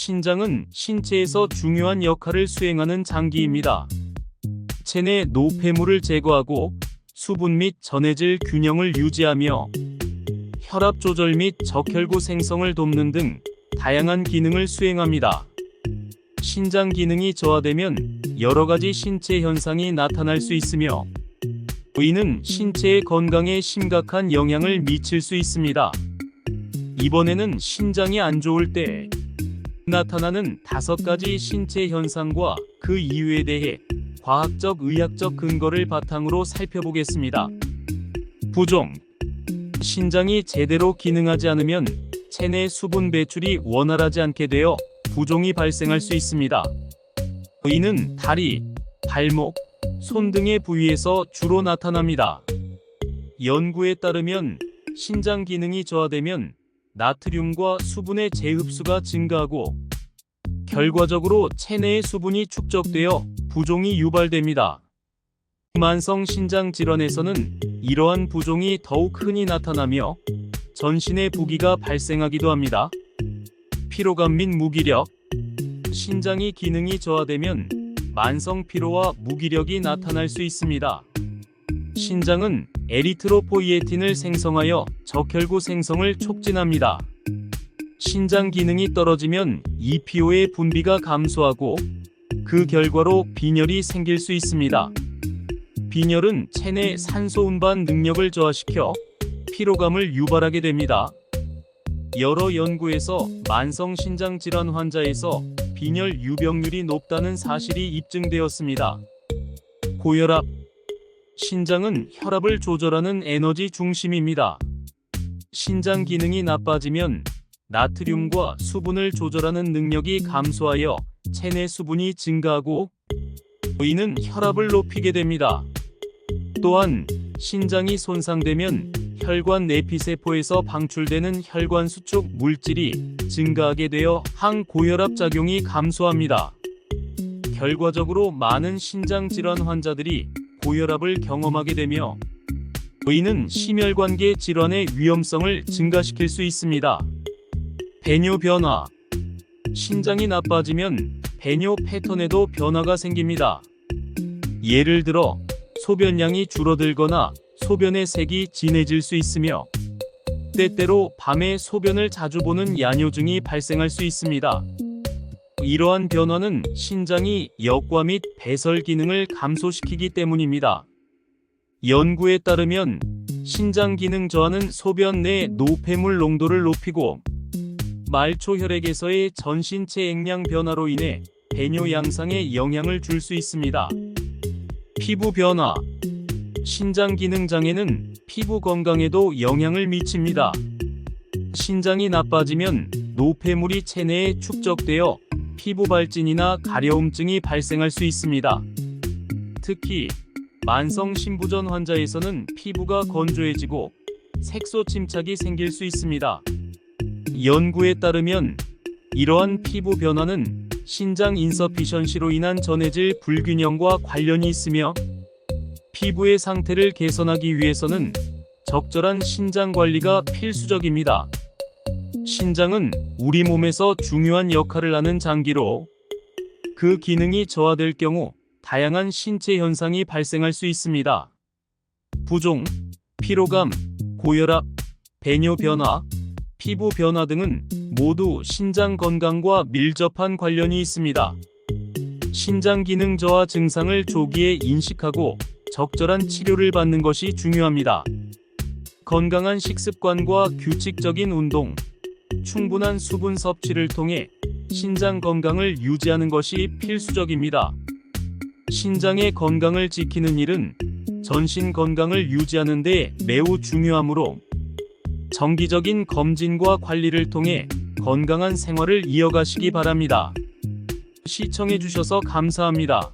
신장은 신체에서 중요한 역할을 수행하는 장기입니다. 체내 노폐물을 제거하고 수분 및 전해질 균형을 유지하며 혈압 조절 및 적혈구 생성을 돕는 등 다양한 기능을 수행합니다. 신장 기능이 저하되면 여러 가지 신체 현상이 나타날 수 있으며 이는 신체의 건강에 심각한 영향을 미칠 수 있습니다. 이번에는 신장이 안 좋을 때 나타나는 다섯 가지 신체 현상과 그 이유에 대해 과학적 의학적 근거를 바탕으로 살펴보겠습니다. 부종 신장이 제대로 기능하지 않으면 체내 수분 배출이 원활하지 않게 되어 부종이 발생할 수 있습니다. 이는 다리, 발목, 손 등의 부위에서 주로 나타납니다. 연구에 따르면 신장 기능이 저하되면 나트륨과 수분의 재흡수가 증가하고 결과적으로 체내의 수분이 축적되어 부종이 유발됩니다. 만성 신장 질환에서는 이러한 부종이 더욱 흔히 나타나며 전신의 부기가 발생하기도 합니다. 피로감 및 무기력 신장이 기능이 저하되면 만성 피로와 무기력이 나타날 수 있습니다. 신장은 에리트로포이에틴을 생성하여 적혈구 생성을 촉진합니다. 신장 기능이 떨어지면 EPO의 분비가 감소하고 그 결과로 빈혈이 생길 수 있습니다. 빈혈은 체내 산소 운반 능력을 저하시켜 피로감을 유발하게 됩니다. 여러 연구에서 만성 신장 질환 환자에서 빈혈 유병률이 높다는 사실이 입증되었습니다. 고혈압 신장은 혈압을 조절하는 에너지 중심입니다. 신장 기능이 나빠지면 나트륨과 수분을 조절하는 능력이 감소하여 체내 수분이 증가하고 이는 혈압을 높이게 됩니다. 또한 신장이 손상되면 혈관 내피세포에서 방출되는 혈관 수축 물질이 증가하게 되어 항고혈압 작용이 감소합니다. 결과적으로 많은 신장 질환 환자들이 고혈압을 경험하게 되며 이는 심혈관계 질환의 위험성을 증가시킬 수 있습니다. 배뇨 변화 신장이 나빠지면 배뇨 패턴에도 변화가 생깁니다. 예를 들어 소변량이 줄어들거나 소변의 색이 진해질 수 있으며 때때로 밤에 소변을 자주 보는 야뇨증이 발생할 수 있습니다. 이러한 변화는 신장이 역과 및 배설 기능을 감소시키기 때문입니다. 연구에 따르면 신장 기능 저하는 소변 내 노폐물 농도를 높이고 말초 혈액에서의 전신체 액량 변화로 인해 배뇨 양상에 영향을 줄 수 있습니다. 피부 변화 신장 기능 장애는 피부 건강에도 영향을 미칩니다. 신장이 나빠지면 노폐물이 체내에 축적되어 피부 발진이나 가려움증이 발생할 수 있습니다. 특히 만성 신부전 환자에서는 피부가 건조해지고 색소 침착이 생길 수 있습니다. 연구에 따르면 이러한 피부 변화는 신장 인서피션시로 인한 전해질 불균형과 관련이 있으며 피부의 상태를 개선하기 위해서는 적절한 신장 관리가 필수적입니다. 신장은 우리 몸에서 중요한 역할을 하는 장기로 그 기능이 저하될 경우 다양한 신체 현상이 발생할 수 있습니다. 부종, 피로감, 고혈압, 배뇨 변화, 피부 변화 등은 모두 신장 건강과 밀접한 관련이 있습니다. 신장 기능 저하 증상을 조기에 인식하고 적절한 치료를 받는 것이 중요합니다. 건강한 식습관과 규칙적인 운동, 충분한 수분 섭취를 통해 신장 건강을 유지하는 것이 필수적입니다. 신장의 건강을 지키는 일은 전신 건강을 유지하는 데 매우 중요하므로 정기적인 검진과 관리를 통해 건강한 생활을 이어가시기 바랍니다. 시청해주셔서 감사합니다.